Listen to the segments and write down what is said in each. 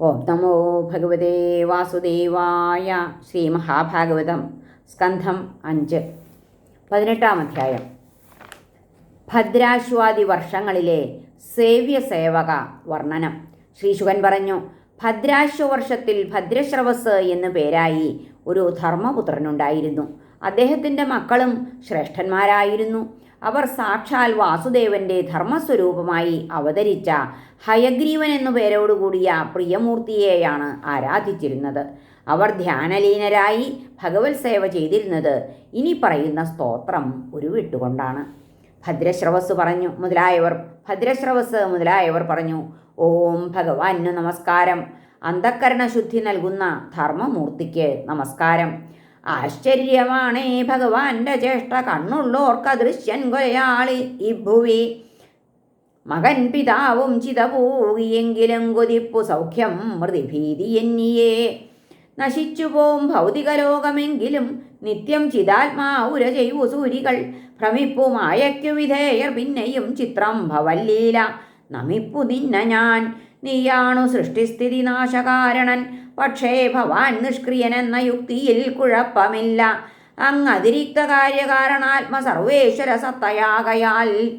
ഓം നമോ ഭഗവതേ വാസുദേവായ ശ്രീ മഹാഭാഗവതം സ്കന്ധം അഞ്ച്. പതിനെട്ടാം അധ്യായം. ഭദ്രാശ്വാദി വർഷങ്ങളിലെ സേവ്യസേവക വർണനം. ശ്രീശുഖൻ പറഞ്ഞു ഭദ്രാശ്വവർഷത്തിൽ ഭദ്രശ്രവസ് എന്നു പേരായി ഒരു ധർമ്മപുത്രനുണ്ടായിരുന്നു. അദ്ദേഹത്തിന്റെ മക്കളും ശ്രേഷ്ഠന്മാരായിരുന്നു. അവർ സാക്ഷാൽ വാസുദേവന്റെ ധർമ്മസ്വരൂപമായി അവതരിച്ച ഹയഗ്രീവൻ എന്നു പേരോടുകൂടിയ പ്രിയമൂർത്തിയെയാണ് ആരാധിച്ചിരുന്നത്. അവർ ധ്യാനലീനരായി ഭഗവത് സേവ ചെയ്തിരുന്നത് ഇനി പറയുന്ന സ്തോത്രം ഒരു ഉരുവിട്ടുകൊണ്ടാണ് ഭദ്രശ്രവസ് പറഞ്ഞു മുതലായവർ ഭദ്രശ്രവസ് മുതലായവർ പറഞ്ഞു ഓം ഭഗവാനു നമസ്കാരം. അന്ധക്കരണശുദ്ധി നൽകുന്ന ധർമ്മമൂർത്തിക്ക് നമസ്കാരം. ആശ്ചര്യമാണേ ഭഗവാന്റെ ചേഷ്ട കണ്ണുള്ളോർക്ക ദൃശ്യൻ കൊലയാളി ഈ ഭുവി. മകൻ പിതാവും ചിതപൂകിയെങ്കിലും കൊതിപ്പു സൗഖ്യം മൃതിഭീതി എന്നിയേ. നശിച്ചുപോം ഭൗതികലോകമെങ്കിലും നിത്യം ചിതാത്മാവുര ചെയ്യൂ സൂരികൾ. ഭ്രമിപ്പു മായയ്ക്കു വിധേയർ പിന്നെയും ചിത്രം ഭവല്ലീല. നമിപ്പു നിന്ന ഞാൻ നീയാണു സൃഷ്ടിസ്ഥിതി നാശകാരണൻ പക്ഷേ ഭവാൻ നിഷ്ക്രിയനെന്ന യുക്തിയിൽ കുഴപ്പമില്ല. അങ്ങതിരിക്ത കാര്യകാരണാത്മ സർവേശ്വര സത്തയാകയാൽ.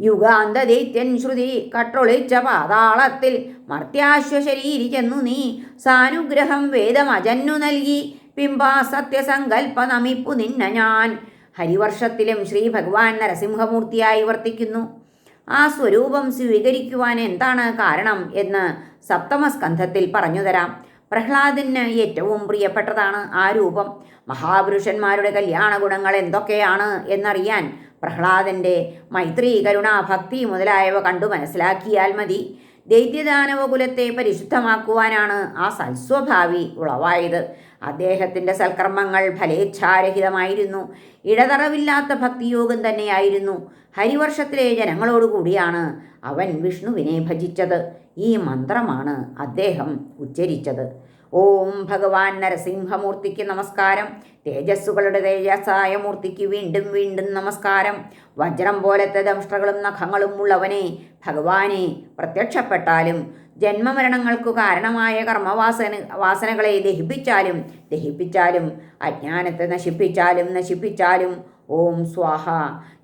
യുഗാന്തദൈത്യൻ ശ്രുതി കട്ടൊളിച്ച പാതാളത്തിൽ മർത്യാശ്വശരീരിക്കുന്നു നീ സാനുഗ്രഹം വേദമജന്നു നൽകി. പിമ്പാ സത്യസങ്കൽപ്പ നമിപ്പു നിന്ന ഞാൻ. ഹരിവർഷത്തിലും ശ്രീ ഭഗവാൻ നരസിംഹമൂർത്തിയായി വർത്തിക്കുന്നു. ആ സ്വരൂപം സ്വീകരിക്കുവാൻ എന്താണ് കാരണം എന്ന് സപ്തമസ്കന്ധത്തിൽ പറഞ്ഞുതരാം. പ്രഹ്ലാദന് ഏറ്റവും പ്രിയപ്പെട്ടതാണ് ആ രൂപം. മഹാപുരുഷന്മാരുടെ കല്യാണ ഗുണങ്ങൾ എന്തൊക്കെയാണ് എന്നറിയാൻ പ്രഹ്ലാദന്റെ മൈത്രി കരുണ ഭക്തി മുതലായവ കണ്ടു മനസ്സിലാക്കിയാൽ മതി. ദൈത്യദാനവകുലത്തെ പരിശുദ്ധമാക്കുവാനാണ് ആ സൽസ്വഭാവി ഉളവായത്. അദ്ദേഹത്തിന്റെ സൽക്കർമ്മങ്ങൾ ഫലേച്ഛാരഹിതമായിരുന്നു. ഇടതറവില്ലാത്ത ഭക്തിയോഗം തന്നെയായിരുന്നു. ഹരിവർഷത്തിലെ ജനങ്ങളോടുകൂടിയാണ് അവൻ വിഷ്ണുവിനെ ഭജിച്ചത്. ഈ മന്ത്രമാണ് അദ്ദേഹം ഉച്ചരിച്ചത്. ഓം ഭഗവാൻ നരസിംഹമൂർത്തിക്ക് നമസ്കാരം. തേജസ്സുകളുടെ തേജസ്സായ മൂർത്തിക്ക് വീണ്ടും വീണ്ടും നമസ്കാരം. വജ്രം പോലത്തെ ദംഷ്ടകളും നഖങ്ങളും ഉള്ളവനെ ഭഗവാനെ പ്രത്യക്ഷപ്പെട്ടാലും ജന്മമരണങ്ങൾക്കു കാരണമായ കർമ്മവാസന വാസനകളെ ദഹിപ്പിച്ചാലും ദഹിപ്പിച്ചാലും അജ്ഞാനത്തെ നശിപ്പിച്ചാലും നശിപ്പിച്ചാലും ഓം സ്വാഹ.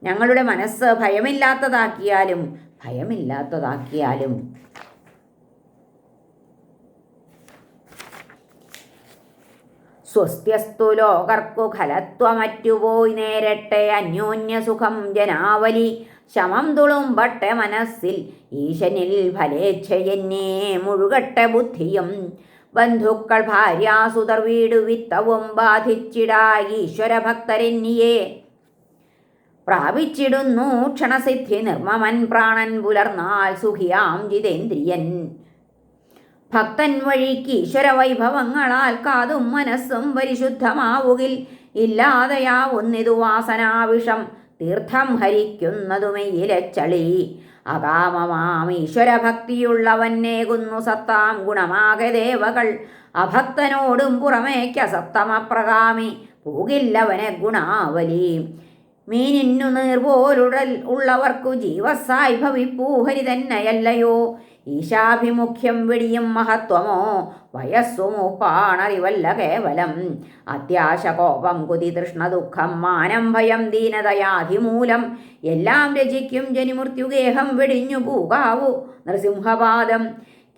ഞങ്ങളുടെ മനസ്സ് ഭയമില്ലാത്തതാക്കിയാലും ഭയമില്ലാത്തതാക്കിയാലും സ്വസ്ത്യസ്തു ലോകർക്കു ഖലത്വമറ്റുപോയി നേരട്ടെ അന്യോന്യസുഖം ജനാവലി. ശമം തുളുമ്പട്ടെ മനസ്സിൽ ഈശനിൽ ഫലേച്ഛയെന്നേ മുഴുകട്ടെ ബുദ്ധിയും. ബന്ധുക്കൾ ഭാര്യാസുതർ വീടു വിത്തവും ബാധിച്ചിടാ ഈശ്വരഭക്തരെന്നിയെ. പ്രാപിച്ചിടുന്നു ക്ഷണസിദ്ധി നിർമ്മമൻ പ്രാണൻ പുലർന്നാൽ സുഖിയാം ജിതേന്ദ്രിയൻ. ഭക്തൻ വഴിക്ക് ഈശ്വരവൈഭവങ്ങളാൽ കാതും മനസ്സും പരിശുദ്ധമാവുകിൽ. ഇല്ലാതെയാവുന്നിതു വാസനാവിഷം തീർത്ഥം ഹരിക്കുന്നതുമെയിലെ ചളി അകാമമാം ഈശ്വരഭക്തിയുള്ളവന്നേകുന്നു സത്താം ഗുണമാകെ ദേവകൾ. അഭക്തനോടും പുറമേക്ക സത്തമപ്രകാമി പൂകില്ലവനെ ഗുണാവലി. മീനിന്നു നീർപോലുടൽ ഉള്ളവർക്കു ജീവസായി ഭവിപ്പൂഹരി തന്നെയല്ലയോ ഈശാഭിമുഖ്യം വിടിയും മഹത്വമോ? വയസ്സു മൂപ്പാണറിവല്ല കേവലം. അത്യാശകോപം കുതി തൃഷ്ണ ദുഃഖം മാനം ഭയം ദീനതയാധിമൂലം എല്ലാം രചിക്കും ജനിമൃത്യുഗേഹം വെടിഞ്ഞു പൂകാവു. നൃസിംഹപാദം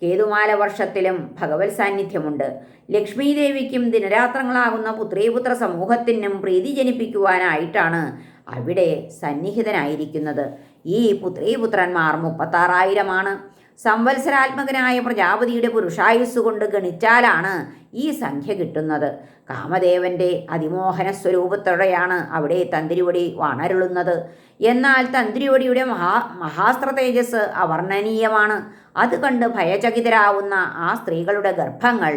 കേതുമാല വർഷത്തിലും ഭഗവത് സാന്നിധ്യമുണ്ട്. ലക്ഷ്മീദേവിക്കും ദിനരാത്രങ്ങളാകുന്ന പുത്രീപുത്ര സമൂഹത്തിനും പ്രീതി ജനിപ്പിക്കുവാനായിട്ടാണ് അവിടെ സന്നിഹിതനായിരിക്കുന്നത്. ഈ പുത്രീപുത്രന്മാർ മുപ്പത്താറായിരമാണ്. സംവത്സരാത്മകനായ പ്രജാപതിയുടെ പുരുഷായുസ് കൊണ്ട് ഗണിച്ചാലാണ് ഈ സംഖ്യ കിട്ടുന്നത്. കാമദേവന്റെ അതിമോഹന സ്വരൂപത്തോടെയാണ് അവിടെ തന്ത്രിവടി വണരുളുന്നത്. എന്നാൽ തന്ത്രിവടിയുടെ മഹാ മഹാസ്ത്ര തേജസ് അവർണനീയമാണ്. അത് കണ്ട് ഭയചകിതരാവുന്ന ആ സ്ത്രീകളുടെ ഗർഭങ്ങൾ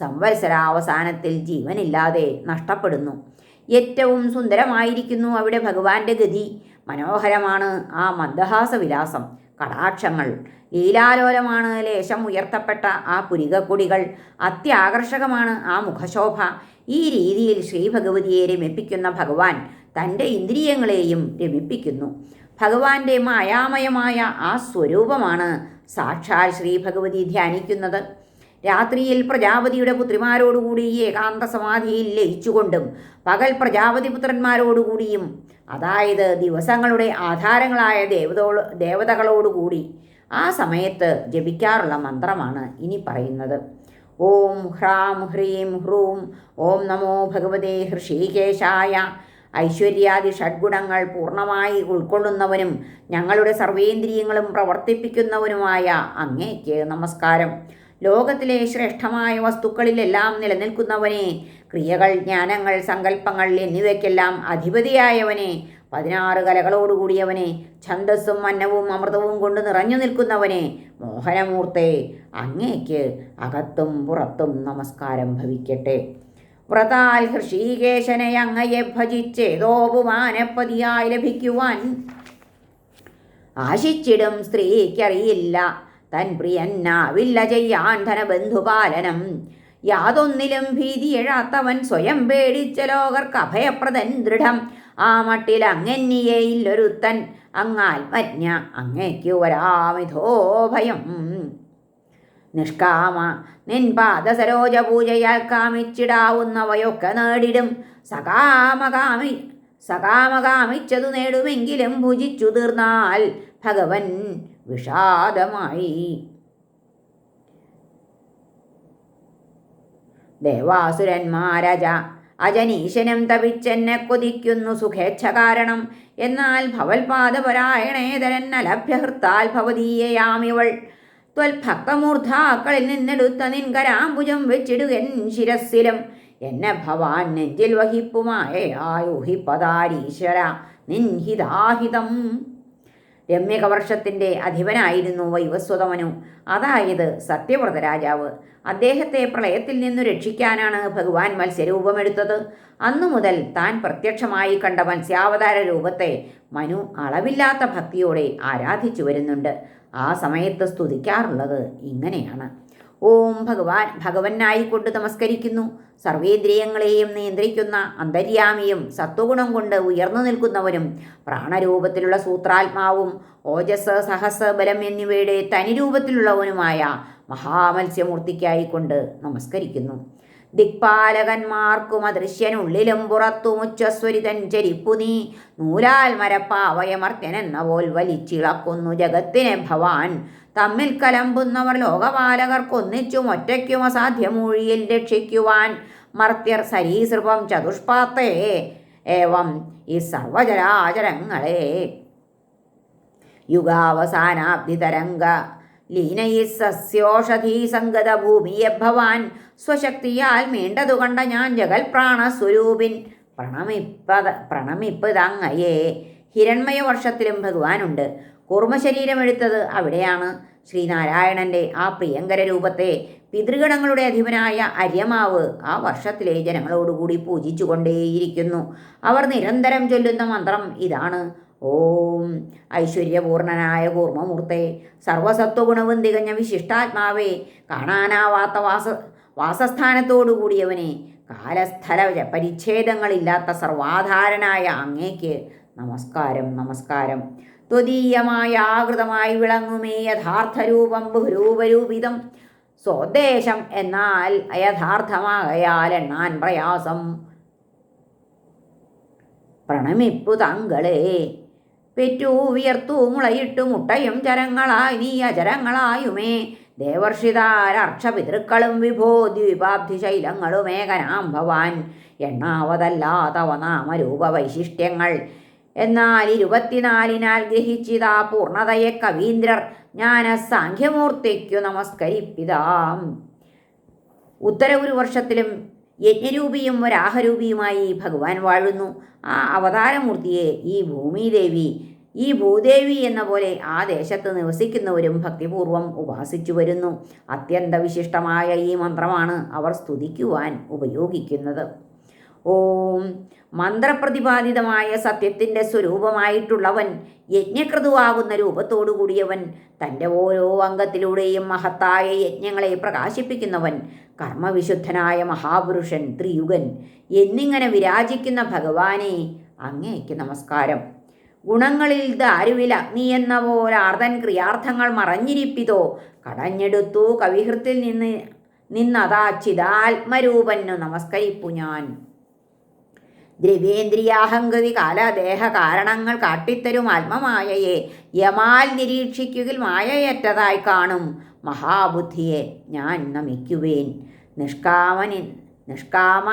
സംവത്സരാവസാനത്തിൽ ജീവനില്ലാതെ നഷ്ടപ്പെടുന്നു. ഏറ്റവും സുന്ദരമായിരിക്കുന്നു അവിടെ ഭഗവാന്റെ ഗതി. മനോഹരമാണ് ആ മന്ദഹാസവിലാസം. കടാക്ഷങ്ങൾ. ലീലാലോലമാണ് ലേശം ഉയർത്തപ്പെട്ട ആ പുരികക്കൊടികൾ. അത്യാകർഷകമാണ് ആ മുഖശോഭ. ഈ രീതിയിൽ ശ്രീഭഗവതിയെ രമിപ്പിക്കുന്ന ഭഗവാൻ തന്റെ ഇന്ദ്രിയങ്ങളെയും രമിപ്പിക്കുന്നു. ഭഗവാന്റെ മായാമയമായ ആ സ്വരൂപമാണ് സാക്ഷാൽ ശ്രീഭഗവതി ധ്യാനിക്കുന്നത്. രാത്രിയിൽ പ്രജാപതിയുടെ പുത്രിമാരോടുകൂടി ഏകാന്ത സമാധിയിൽ ലയിച്ചുകൊണ്ടും പകൽ പ്രജാപതി പുത്രന്മാരോടുകൂടിയും അതായത് ദിവസങ്ങളുടെ ആധാരങ്ങളായ ദേവതോ ദേവതകളോടുകൂടി ആ സമയത്ത് ജപിക്കാറുള്ള മന്ത്രമാണ് ഇനി പറയുന്നത്. ഓം ഹ്രാം ഹ്രീം ഹ്രൂം ഓം നമോ ഭഗവതേ ഹൃഷീകേശായ. ഐശ്വര്യാദി ഷഡ്ഗുണങ്ങൾ പൂർണമായി ഉൾക്കൊള്ളുന്നവനും ഞങ്ങളുടെ സർവേന്ദ്രിയങ്ങളും പ്രവർത്തിപ്പിക്കുന്നവനുമായ അങ്ങേക്ക് നമസ്കാരം. ലോകത്തിലെ ശ്രേഷ്ഠമായ വസ്തുക്കളിലെല്ലാം നിലനിൽക്കുന്നവനെ ക്രിയകൾ ജ്ഞാനങ്ങൾ സങ്കല്പങ്ങൾ എന്നിവയ്ക്കെല്ലാം അധിപതിയായവനെ പതിനാറ് കലകളോടുകൂടിയവനെ ഛന്ദസ്സും അന്നവും അമൃതവും കൊണ്ട് നിറഞ്ഞു നിൽക്കുന്നവനെ മോഹനമൂർത്തെ അങ്ങേക്ക് അകത്തും പുറത്തും നമസ്കാരം ഭവിക്കട്ടെ. വ്രതാൽ ഹൃഷീകേശനെ അങ്ങയെ ഭജിച്ചേതോപമാനപ്പതിയായി ലഭിക്കുവാൻ ആശിച്ചിടും സ്ത്രീക്കറിയില്ല. തൻ പ്രിയന്നാവില്ല ചെയ്യാൻ ധനബന്ധുപാലനം. യാതൊന്നിലും ഭീതി എഴാത്തവൻ സ്വയം പേടിച്ച ലോകർക്ക് അഭയപ്രദൻ ദൃഢം. ആ മട്ടിൽ അങ്ങന്നിയേയില്ലൊരുത്തൻ അങ്ങാത്മജ്ഞ അങ്ങയ്ക്കു വരാമിഥോ ഭയം. നിഷ്കാമ നിൻ പാദസരോജ പൂജയാൽ കാമിച്ചിടാവുന്നവയൊക്കെ നേടിടും. സകാമകാമി സകാമകാമിച്ചതു നേടുമെങ്കിലും ഭുജിച്ചു തീർന്നാൽ ഭഗവൻ വിഷാദമായി ദേവാസുരന്മാരജ അജനീശനം തപിച്ചെന്നെ കൊതിക്കുന്നു സുഖേച്ഛ കാരണം എന്നാൽ ഭവൽപാദപരായണേതരൻ അലഭ്യഹൃത്താൽ ഭവതീയയാമിവൾ. ത്വൽഭക്തമൂർധാക്കളിൽ നിന്നെടുത്ത നിൻകരാംബുജം വെച്ചിടുകൻ ശിരസ്സിലും. എന്നെ ഭവാൻ നെഞ്ചിൽ വഹിപ്പുമായൂഹിപ്പതാരീശ്വര നിൻഹിതാഹിതം. രമ്യകവർഷത്തിന്റെ അധിപനായിരുന്നു വൈവസ്വതമനു. അതായത് സത്യവ്രത രാജാവ്. അദ്ദേഹത്തെ പ്രളയത്തിൽ നിന്നു രക്ഷിക്കാനാണ് ഭഗവാൻ മത്സ്യരൂപമെടുത്തത്. അന്നു മുതൽ താൻ പ്രത്യക്ഷമായി കണ്ട മത്സ്യാവതാര രൂപത്തെ മനു അളവില്ലാത്ത ഭക്തിയോടെ ആരാധിച്ചു വരുന്നുണ്ട്. ആ സമയത്ത് സ്തുതിക്കാറുള്ളത് ഇങ്ങനെയാണ്. ഓം ഭഗവാൻ ഭഗവനായിക്കൊണ്ട് നമസ്കരിക്കുന്നു. സർവേന്ദ്രിയങ്ങളെയും നിയന്ത്രിക്കുന്ന അന്തര്യാമിയും സത്വഗുണം കൊണ്ട് ഉയർന്നു നിൽക്കുന്നവനും പ്രാണരൂപത്തിലുള്ള സൂത്രാത്മാവും ഓജസ് സഹസ് ബലം എന്നിവയുടെ തനിരൂപത്തിലുള്ളവനുമായ മഹാമത്സ്യമൂർത്തിക്കായിക്കൊണ്ട് നമസ്കരിക്കുന്നു. ദിക്പാലകന്മാർക്കും അദൃശ്യനുള്ളിലും പുറത്തും ഉച്ചസ്വരിതൻ ചരിപ്പു നീ. നൂലാൽ മരപ്പാവയമർത്തനെന്ന പോൽ വലിച്ചിളക്കുന്നു ജഗത്തിനെ ഭവാൻ. തമ്മിൽ കലമ്പുന്നവർ ലോകപാലകർക്കൊന്നിച്ചും ഒറ്റയ്ക്കും അസാധ്യമൂഴിയിൽ രക്ഷിക്കുവാൻ മർത്യർ സരീസൃപം ചതുഷ്പാത്തേ ഏവം ഈ സർവചരാചരങ്ങളെ യുഗാവസാനാബ്ധി തരംഗ ലീനയി സസ്യോഷധീ സംഗത ഭൂമിയെ ഭവാൻ സ്വശക്തിയാൽ മീണ്ടതു കണ്ട ഞാൻ ജഗൽ പ്രാണസ്വരൂപിൻ പ്രണമിപ്പത പ്രണമിപ്പതങ്ങയെ ഹിരൺമയ വർഷത്തിലും ഭഗവാനുണ്ട്. കൂർമ്മശരീരമെടുത്തത് അവിടെയാണ്. ശ്രീനാരായണന്റെ ആ പ്രിയങ്കര രൂപത്തെ പിതൃഗണങ്ങളുടെ അധിപനായ അര്യമാവ് ആ വർഷത്തിലെ ജനങ്ങളോടുകൂടി പൂജിച്ചുകൊണ്ടേയിരിക്കുന്നു. അവർ നിരന്തരം ചൊല്ലുന്ന മന്ത്രം ഇതാണ്. ഓം ഐശ്വര്യപൂർണനായ കൂർമ്മമൂർത്തെ സർവസത്വഗുണവും തികഞ്ഞ വിശിഷ്ടാത്മാവേ കാണാനാവാത്ത വാസ വാസസ്ഥാനത്തോടുകൂടിയവനെ കാലസ്ഥല പരിച്ഛേദങ്ങളില്ലാത്ത സർവാധാരനായ അങ്ങേക്ക് നമസ്കാരം നമസ്കാരം. ത്വദീയമായ ആകൃതമായി വിളങ്ങുമേ യഥാർത്ഥ രൂപം ബഹുരൂപരൂപിതം. സ്വദേശം എന്നാൽ അയഥാർത്ഥമാകയാൽ എണ്ണാൻ പ്രയാസം. പ്രണമിപ്പു തങ്ങളെ പെറ്റു വിയർത്തു മുളയിട്ടു മുട്ടയും ചരങ്ങളായി നീ അചരങ്ങളായുമേ. ദേവർഷിതാരക്ഷപിതൃക്കളും വിഭോ ദ്വീപാബ്ധി ശൈലങ്ങളുമേകനാം ഭവാൻ. എണ്ണാവതല്ലാതവ നാമരൂപ വൈശിഷ്ട്യങ്ങൾ എന്നാൽ ഇരുപത്തിനാലിനാൽ ഗ്രഹിച്ചിതാ പൂർണതയെ കവീന്ദ്രർ ജ്ഞാന സാഖ്യമൂർത്തിക്കു നമസ്കരിപ്പിതാം ഒരു വർഷത്തിലും യജ്ഞരൂപിയും വരാഹരൂപിയുമായി ഭഗവാൻ വാഴുന്നു. ആ അവതാരമൂർത്തിയെ ഈ ഭൂമിദേവി ഈ ഭൂദേവി എന്ന പോലെ ആ ദേശത്ത് നിവസിക്കുന്നവരും ഭക്തിപൂർവം ഉപാസിച്ചു വരുന്നു. അത്യന്തവിശിഷ്ടമായ ഈ മന്ത്രമാണ് അവർ സ്തുതിക്കുവാൻ ഉപയോഗിക്കുന്നത്. ഓം. മന്ത്രപ്രതിപാദിതമായ സത്യത്തിന്റെ സ്വരൂപമായിട്ടുള്ളവൻ യജ്ഞകൃതുവാകുന്ന രൂപത്തോടുകൂടിയവൻ തന്റെ ഓരോ അംഗത്തിലൂടെയും മഹത്തായ യജ്ഞങ്ങളെ പ്രകാശിപ്പിക്കുന്നവൻ കർമ്മവിശുദ്ധനായ മഹാപുരുഷൻ ത്രിയുഗൻ എന്നിങ്ങനെ വിരാജിക്കുന്ന ഭഗവാനെ അങ്ങേക്ക് നമസ്കാരം. ഗുണങ്ങളിൽ ദാരുവില നീ എന്ന പോലെ ആർദ്രൻ ക്രിയാർത്ഥങ്ങൾ മറഞ്ഞിരിപ്പിതോ കടഞ്ഞെടുത്തു കവിഹൃത്തിൽ നിന്ന് നിന്നതാ ചിതാത്മരൂപന് നമസ്കരിപ്പു ഞാൻ. ദ്രവ്യേന്ദ്രിയാഹങ്കൃതി കാലദേഹ കാരണങ്ങൾ കാട്ടിത്തരും ആത്മമായയെ യമാൽ നിരീക്ഷിക്കുകിൽ മായയറ്റതായി കാണും. മഹാബുദ്ധിയെ ഞാൻ നമിക്കുവേൻ. നിഷ്കാമനി നിഷ്കാമ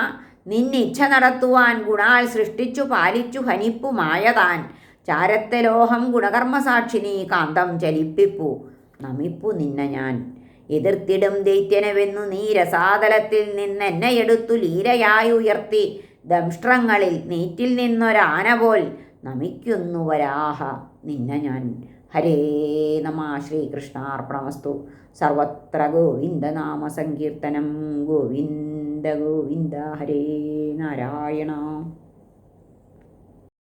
നിന്നിച്ഛ നടത്തുവാൻ ഗുണാൽ സൃഷ്ടിച്ചു പാലിച്ചു ഹനിപ്പു മായതാൻ. ചാരത്തെ ലോഹം ഗുണകർമ്മസാക്ഷിനി കാന്തം ചലിപ്പിപ്പു. നമിപ്പു നിന്ന ഞാൻ. എതിർത്തിടും ദൈത്യനവെന്നു നീ രസാതലത്തിൽ നിന്നെന്നെ എടുത്തു ലീലയായി ഉയർത്തി. ദംഷ്ട്രങ്ങളിൽ നീറ്റിൽ നിന്നൊരാന പോൽ നമിക്കുന്നു വരാഹ നിന്ന ഞാൻ. ഹരേ നമ ശ്രീകൃഷ്ണാർപ്പണമസ്തു. സർവത്ര ഗോവിന്ദനാമ സങ്കീർത്തനം ഗോവിന്ദ ഗോവിന്ദ. ഹരേ നാരായണ.